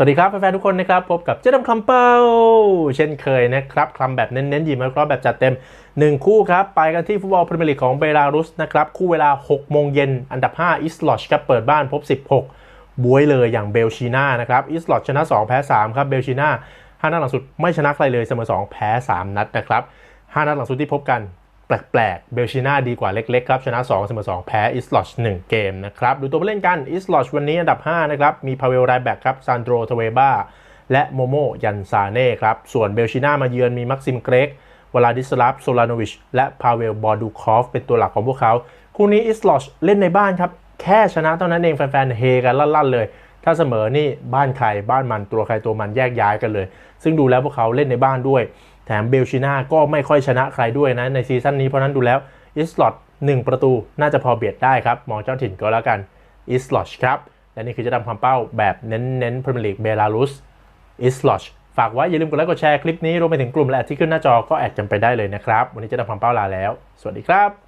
สวัสดีครับแฟนๆทุกคนนะครับ พบกับเจ๊ดำคำเป้า เช่นเคยนะครับคำแบบเน้นๆหยิบมาครอบแบบจัดเต็ม 1 คู่ครับ ไปกันที่ฟุตบอลพรีเมียร์ลีกของเบลารุสนะครับ คู่เวลา 6 โมงเย็น อันดับ 5 อิสลอชครับเปิดบ้านพบ 16 บวยเลยอย่างเบลชีน่านะครับอิสลอชชนะ 2 แพ้ 3 ครับเบลชีน่าห้านัดหลังสุดไม่ชนะใครเลยเสมอ 2 แพ้ 3 นัดนะครับห้านัดหลังสุดที่พบกัน แปลกๆ เบลชิน่าดีกว่าเล็กๆครับชนะ2เสมอ2แพ้อิสลอช1เกมนะครับดูตัวผู้เล่นกันอิสลอชวันนี้อันดับ 5 นะครับ มีพาเวลไรแบกครับซานโดรทเวบาและโมโมยันซาเน่ครับ ส่วนเบลชิน่ามาเยือนมีมักซิมเกรกวลาดิสลาฟโซลานวิชและพาเวลบอดูคอฟเป็นตัวหลักของพวกเขา คู่นี้อิสลอชเล่นในบ้านครับ แค่ชนะเท่านั้นเองแฟนๆเฮกันลั่นๆเลย ถ้าเสมอนี่บ้านใครบ้านมันตัวใครตัวมันแยกย้ายกันเลย ซึ่งดูแล้วพวกเขาเล่นในบ้านด้วย แถมเบลชิน่าก็ไม่ค่อยชนะใครด้วยนะในซีซั่นนี้เพราะนั้นดูแล้วอิสลอต1ประตูน่าจะพอเบียดได้ครับมองเจ้าถิ่นก็แล้วกันอิสลอชครับและนี่คือจะทำความเป้าแบบเน้นๆพรีเมียร์ลีกเบลารุสอิสลอชฝากไว้อย่าลืมกดไลค์กดแชร์คลิปนี้รวมไปถึงกลุ่มและที่ขึ้นหน้าจอก็แอดกันไปได้เลยนะครับ วันนี้จะทำความเป้าลาแล้ว สวัสดีครับ